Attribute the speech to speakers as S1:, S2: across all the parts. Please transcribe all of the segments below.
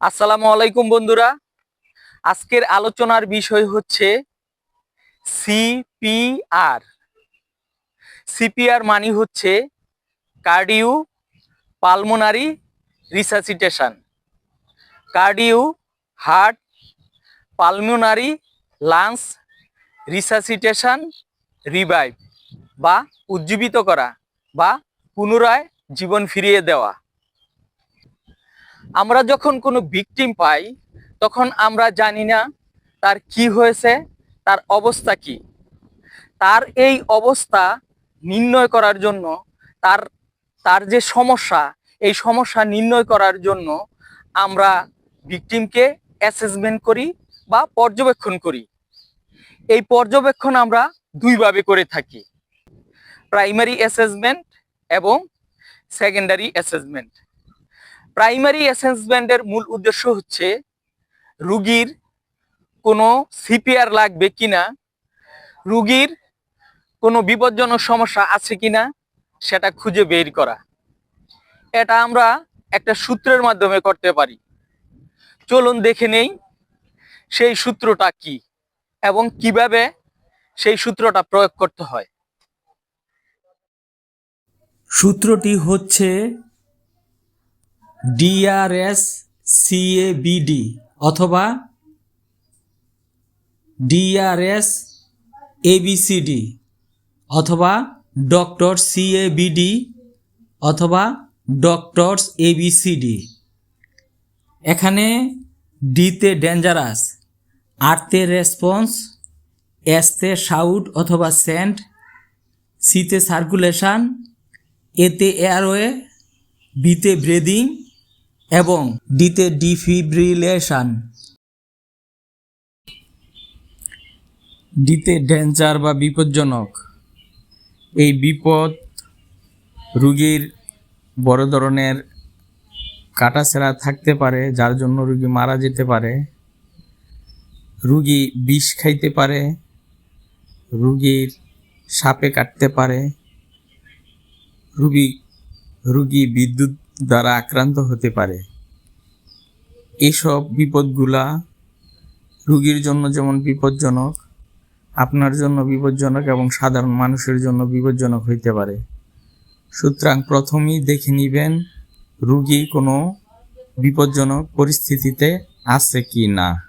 S1: আসসালামু আলাইকুম বন্ধুরা। আজকের আলোচনার বিষয় হচ্ছে সিপিআর। সিপিআর মানে হচ্ছে cardio pulmonary resuscitation. Cardio heart pulmonary lungs resuscitation revive বা উজ্জীবিত করা বা পুনরায় জীবন ফিরিয়ে দেওয়া। আমরা যখন কোনো ভিকটিম পাই, তখন আমরা জানি না তার কি হয়েছে, তার অবস্থা কি। তার এই অবস্থা নির্ণয় করার জন্য, তার তার যে সমস্যা, এই সমস্যা নির্ণয় করার জন্য আমরা ভিকটিমকে অ্যাসেসমেন্ট করি বা পর্যবেক্ষণ করি। এই পর্যবেক্ষণ আমরা দুইভাবে করে থাকি। প্রাইমারি অ্যাসেসমেন্ট এবং সেকেন্ডারি অ্যাসেসমেন্ট প্রাইমারি অ্যাসেসমেন্টের মূল উদ্দেশ্য হচ্ছে রুগীর কোনো সিপিআর লাগবে কিনা, রুগীর কোনো বিপজ্জনক সমস্যা আছে কিনা সেটা খুঁজে বের করা। এটা আমরা একটা সূত্রের মাধ্যমে করতে পারি। চলুন দেখে নেই সেই সূত্রটা কি এবং কীভাবে সেই সূত্রটা প্রয়োগ করতে হয়।
S2: সূত্রটি হচ্ছে ডিআরএস সিএবিডি অথবা ডিআরএস এবিসিডি অথবা ডক্টর সিএবিডি অথবা ডক্টরস এবিসিডি এখানে ডিতে ডেঞ্জারাস আরতে রেসপন্স এসতে সাউট অথবা সেন্ট সিতে সার্কুলেশন এতে এয়ারওয়ে বিতে ব্রেদিং এবং ডিতে ডিফিব্রিলেশন ডিতে ডেঞ্জার বা বিপজ্জনক। এই বিপদ রুগীর বড় ধরনের কাটাছেঁড়া থাকতে পারে, যার জন্য রুগী মারা যেতে পারে। রুগী বিষ খাইতে পারে, রুগীর সাপে কাটতে পারে। রুগী রুগী বিদ্যুৎ দ্বারা আক্রান্ত হতে পারে। এসব বিপদগুলা রুগীর জন্য যেমন বিপজ্জনক, আপনার জন্য বিপজ্জনক এবং সাধারণ মানুষের জন্য বিপজ্জনক হইতে পারে। সুতরাং প্রথমেই দেখে নিবেন রুগী কোনো বিপজ্জনক পরিস্থিতিতে আছে কি না।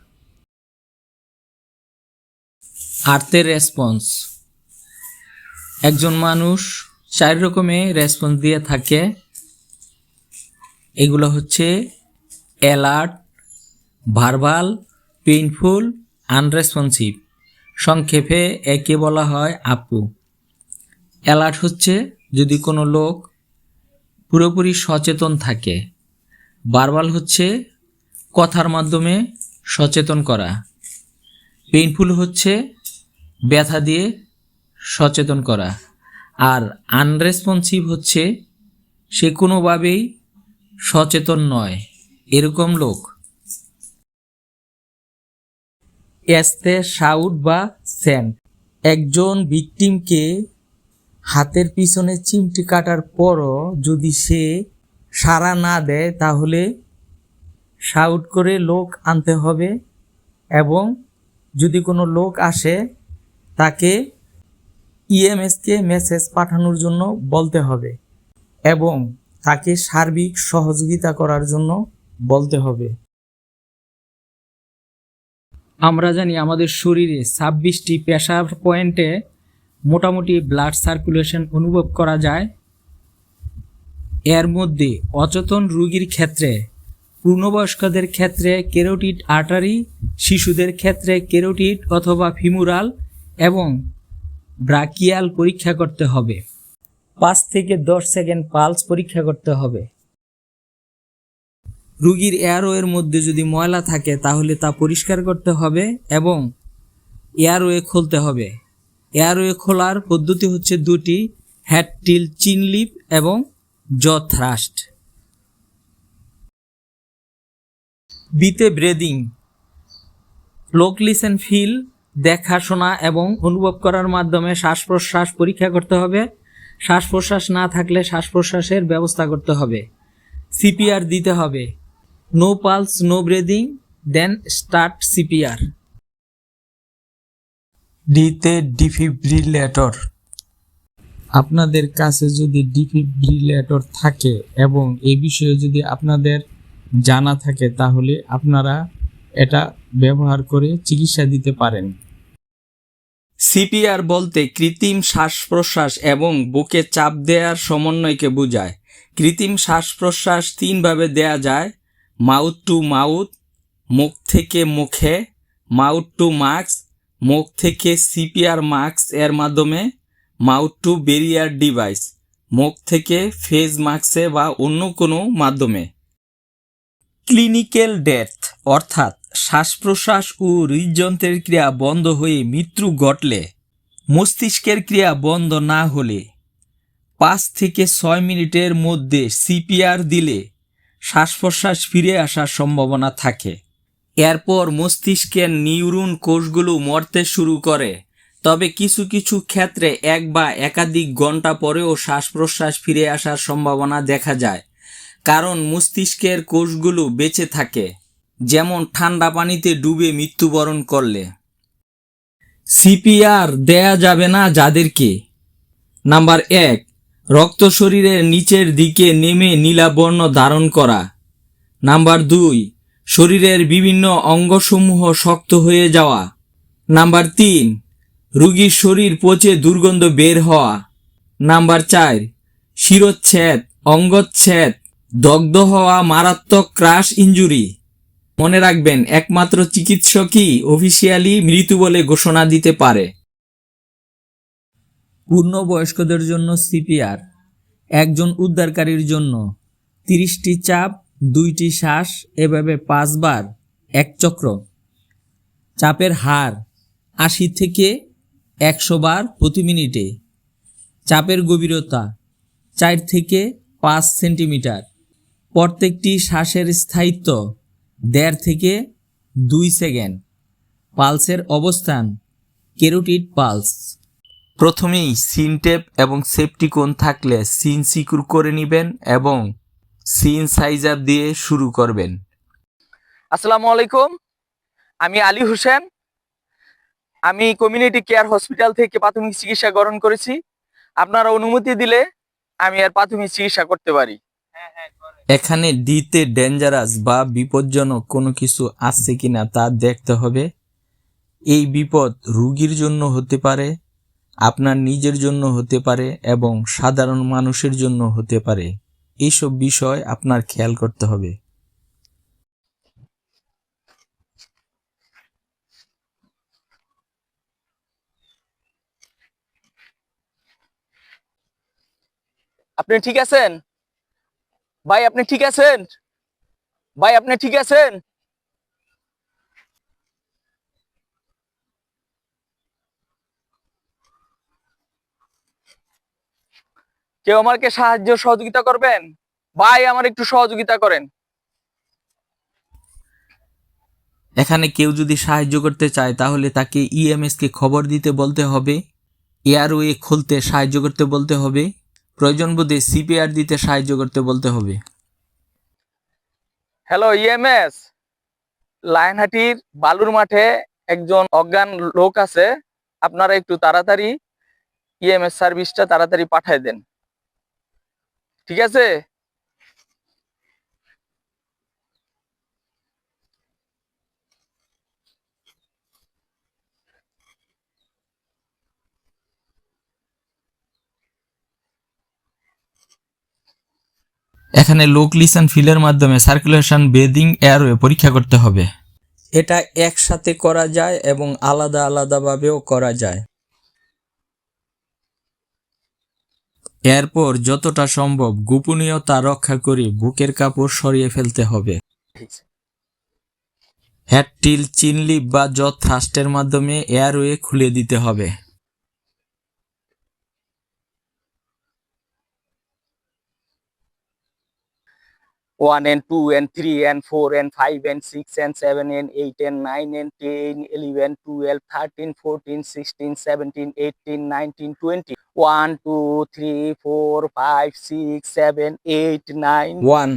S2: আর্থের রেসপন্স। একজন মানুষ চার রকমে রেসপন্স দিয়ে থাকে। এগুলো হচ্ছে অ্যালার্ট, ভার্বাল, পেইনফুল, আনরেসপন্সিভ। সংক্ষেপে একে বলা হয় আপু। অ্যালার্ট হচ্ছে যদি কোনো লোক পুরোপুরি সচেতন থাকে। বারবাল হচ্ছে কথার মাধ্যমে সচেতন করা। পেইনফুল হচ্ছে ব্যথা দিয়ে সচেতন করা। আর আনরেসপন্সিভ হচ্ছে সে কোনোভাবেই সচেতন নয়। এরকম লোক। এস্তে শাউট বা স্যান্ড একজন ভিকটিমকে হাতের পিছনে চিমটি কাটার পরও যদি সে সাড়া না দেয়, তাহলে শাউট করে লোক আনতে হবে এবং যদি কোনো লোক আসে, তাকে ইএমএসকে মেসেজ পাঠানোর জন্য বলতে হবে এবং তাকে সার্বিক সহযোগিতা করার জন্য বলতে হবে। আমরা জানি আমাদের শরীরে ছাব্বিশটি প্রেশার পয়েন্টে মোটামুটি ব্লাড সার্কুলেশন অনুভব করা যায়। এর মধ্যে অচেতন রুগীর ক্ষেত্রে, পূর্ণবয়স্কদের ক্ষেত্রে কেরোটিড আর্টারি, শিশুদের ক্ষেত্রে কেরোটিড অথবা ফিমুরাল এবং ব্রাকিয়াল পরীক্ষা করতে হবে। পাঁচ থেকে দশ সেকেন্ড পালস পরীক্ষা করতে হবে। রুগীর এয়ারওয়ের মধ্যে যদি ময়লা থাকে, তাহলে তা পরিষ্কার করতে হবে এবং এয়ারওয়ে খুলতে হবে। এয়ারওয়ে খোলার পদ্ধতি হচ্ছে দুটি হ্যাড টিল চিনলিপ এবং জ থ্রাস্ট। বিতে ব্রেদিং, লোক লিসেন ফিল, দেখাশোনা এবং অনুভব করার মাধ্যমে শ্বাস প্রশ্বাস পরীক্ষা করতে হবে। শ্বাস প্রশ্বাস না থাকলে শ্বাস প্রশ্বাসের ব্যবস্থা করতে হবে। সিপিআর দিতে হবে। No pulse, no breathing, then start CPR. ডিতে ডিফিব্রিলেটর। আপনাদের কাছে যদি ডিফিব্রিলেটর থাকে এবং এ বিষয়ে যদি আপনাদের জানা থাকে, তাহলে আপনারা এটা ব্যবহার করে চিকিৎসা দিতে পারেন। সিপিআর বলতে কৃত্রিম শ্বাস প্রশ্বাস এবং বুকে চাপ দেওয়ার সমন্বয়কে বোঝায়। কৃত্রিম শ্বাস প্রশ্বাস তিনভাবে দেয়া যায়। মাউথ টু মাউথ, মুখ থেকে মুখে, মাউথ টু মাস্ক মুখ থেকে সিপিআর মাস্ক এর মাধ্যমে, মাউথ টু বেরিয়ার ডিভাইস, মুখ থেকে ফেজ মাস্কে বা অন্য কোনো মাধ্যমে। ক্লিনিক্যাল ডেথ অর্থাৎ শ্বাস প্রশ্বাস ও হৃদযন্ত্রের ক্রিয়া বন্ধ হয়ে মৃত্যু ঘটলে, মস্তিষ্কের ক্রিয়া বন্ধ না হলে, পাঁচ থেকে ছয় মিনিটের মধ্যে সিপিআর দিলে শ্বাস প্রশ্বাস ফিরে আসার সম্ভাবনা থাকে। এরপর মস্তিষ্কের নিউরন কোষগুলো মরতে শুরু করে, তবে কিছু কিছু ক্ষেত্রে এক বা একাধিক ঘণ্টা পরেও শ্বাস প্রশ্বাস ফিরে আসার সম্ভাবনা দেখা যায়, কারণ মস্তিষ্কের কোষগুলো বেঁচে থাকে। যেমন ঠান্ডা পানিতে ডুবে মৃত্যুবরণ করলে। সিপিআর দেয়া যাবে না যাদেরকে। নাম্বার এক, রক্ত শরীরের নিচের দিকে নেমে নীলাবর্ণ ধারণ করা। নাম্বার দুই, শরীরের বিভিন্ন অঙ্গসমূহ শক্ত হয়ে যাওয়া। নাম্বার তিন, রুগীর শরীর পচে দুর্গন্ধ বের হওয়া। নাম্বার চার, শিরচ্ছেদ, অঙ্গচ্ছেদ, দগ্ধ হওয়া মারাত্মক ক্রাশ ইঞ্জুরি মনে রাখবেন, একমাত্র চিকিৎসকই অফিসিয়ালি মৃত্যু বলে ঘোষণা দিতে পারে। পূর্ণবয়স্কদের জন্য সিপিআর, একজন উদ্ধারকারীর জন্য তিরিশটি চাপ, দুইটি শ্বাস, এভাবে পাঁচবার এক চক্র। চাপের হার আশি থেকে একশো বার প্রতি মিনিটে। চাপের গভীরতা চার থেকে পাঁচ সেন্টিমিটার। প্রত্যেকটি শ্বাসের স্থায়িত্ব দেড় থেকে দুই সেকেন্ড। পালসের অবস্থান কেরোটিড পালস। প্রথমেই সিন টেপ এবং সেফটি কোন থাকলে সিন সিকিউর করে নেবেন এবং সিন সাইজার দিয়ে শুরু করবেন।
S1: আসসালামু আলাইকুম। আমি আলী হোসেন। আমি কমিউনিটি কেয়ার হসপিটাল থেকে প্রাথমিক চিকিৎসা গ্রহণ করেছি। আপনারা অনুমতি দিলে আমি আর প্রাথমিক চিকিৎসা করতে পারি।
S2: এখানে ডিতে ডেঞ্জারাস বা বিপজ্জনক কোনো কিছু আছে কিনা তা দেখতে হবে। এই বিপদ রুগীর জন্য হতে পারে, আপনার নিজের জন্য হতে পারে এবং সাধারণ মানুষের জন্য হতে পারে। এইসব বিষয় আপনার খেয়াল করতে হবে।
S1: আপনি ঠিক আছেন? ভাই, আপনি ঠিক আছেন? ভাই, আপনি ঠিক আছেন? কেউ আমাকে সাহায্য সহযোগিতা করবেন? ভাই, আমার একটু সহযোগিতা করেন।
S2: এখানে কেউ যদি সাহায্য করতে চায়, তাহলে তাকে ইএমএস কে খবর দিতে বলতে হবে। এয়ারওয়ে খুলতে সাহায্য করতে বলতে হবে। প্রয়োজন বোধে সিপিআর দিতে সাহায্য করতে বলতে হবে।
S1: হ্যালো ইএমএস লাইনহাটির বালুর মাঠে একজন অজ্ঞান লোক আছে। আপনারা একটু তাড়াতাড়ি ইএমএস সার্ভিসটা তাড়াতাড়ি পাঠায় দেন। ঠিক আছে?
S2: এখানে লোক লিসন ফিলের মাধ্যমে সার্কুলেশন বেদিং এয়ারওয়ে পরীক্ষা করতে হবে। এটা একসাথে করা যায় এবং আলাদা আলাদাভাবেও করা যায়। এরপর যতটা সম্ভব গোপনীয়তা রক্ষা করে বুকের কাপড় সরিয়ে ফেলতে হবে। হ্যাটটিল চিনলিপ বা জট থ্রাস্টের মাধ্যমে এয়ারওয়ে খুলে দিতে হবে।
S1: One and two and three and four and five and six and seven and eight and nine and ten eleven twelve thirteen fourteen sixteen seventeen eighteen nineteen twenty one two three four five six seven eight nine
S2: one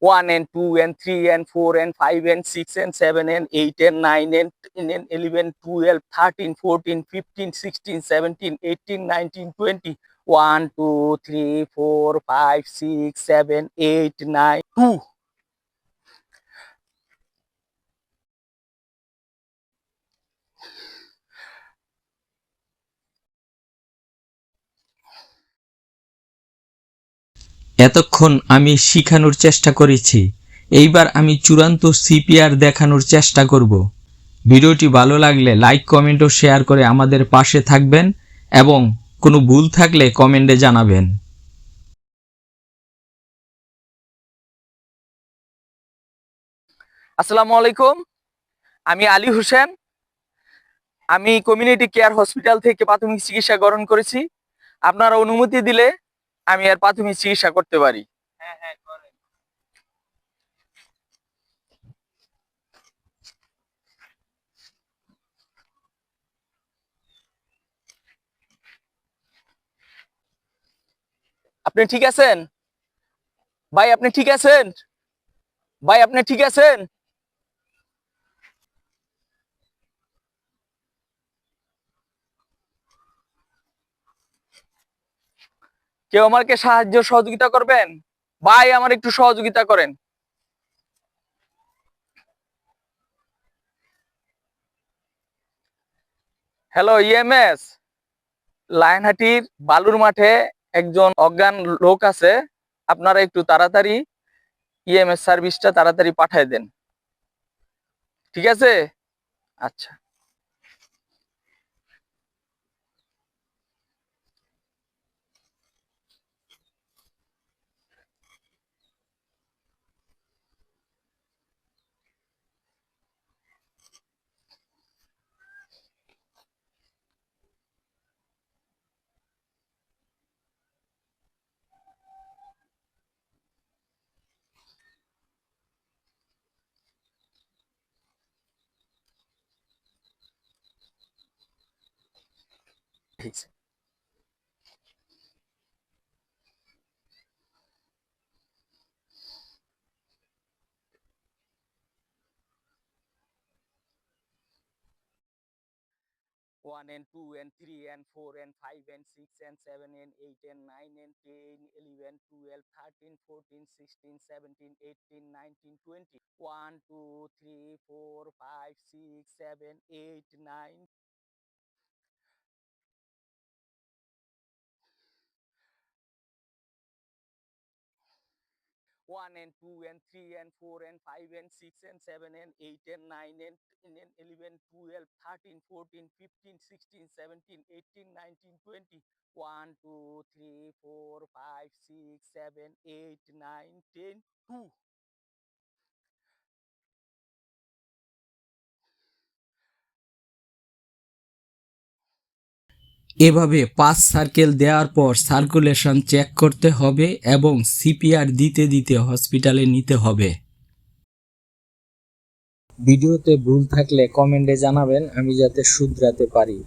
S1: 1 and 2 and 3 and 4 and 5 and 6 and 7 and 8 and 9 and 10 and 11, 12, 13, 14, 15, 16, 17, 18, 19, 20. 1, 2, 3, 4, 5, 6, 7, 8, 9, 2.
S2: এতক্ষণ আমি শিখানোর চেষ্টা করেছি। এইবার আমি চূড়ান্ত CPR দেখানোর চেষ্টা করব। ভিডিওটি ভালো লাগলে লাইক, কমেন্ট ও শেয়ার করে আমাদের পাশে থাকবেন এবং কোনো ভুল থাকলে কমেন্টে জানাবেন।
S1: আসসালামু আলাইকুম। আমি আলী হোসেন। আমি কমিউনিটি কেয়ার হসপিটাল থেকে প্রাথমিক চিকিৎসা গ্রহণ করেছি। আপনারা অনুমতি দিলে আমি আর প্রাথমিক চিকিৎসা করতে পারি। আপনি ঠিক আছেন? ভাই আপনি ঠিক আছেন? ভাই আপনি ঠিক আছেন? কেউ আমাকে সাহায্য সহযোগিতা করবেন? ভাই, আমার একটু সহযোগিতা করেন। হ্যালো ইএমএস লায়নহাটির বালুর মাঠে একজন অজ্ঞান লোক আছে। আপনারা একটু তাড়াতাড়ি ইএমএস সার্ভিসটা তাড়াতাড়ি পাঠিয়ে দেন। ঠিক আছে? আচ্ছা। One and two and three and four and five and six and seven and eight and nine and ten eleven twelve thirteen fourteen sixteen seventeen eighteen nineteen twenty one two three four five six seven eight nine 1 and 2 and 3 and 4 and 5 and 6 and 7 and 8 and 9 and 10 and 11 12 13 14 15 16 17 18 19 20 1 2 3 4 5 6 7 8 9 10 2
S2: এভাবে পাঁচ circle দেওয়ার পর circulation check করতে হবে এবং CPR দিতে দিতে হসপিটালে নিতে হবে। ভিডিওতে ভুল থাকলে কমেন্টে জানাবেন, আমি যাতে শুধরাতে পারি।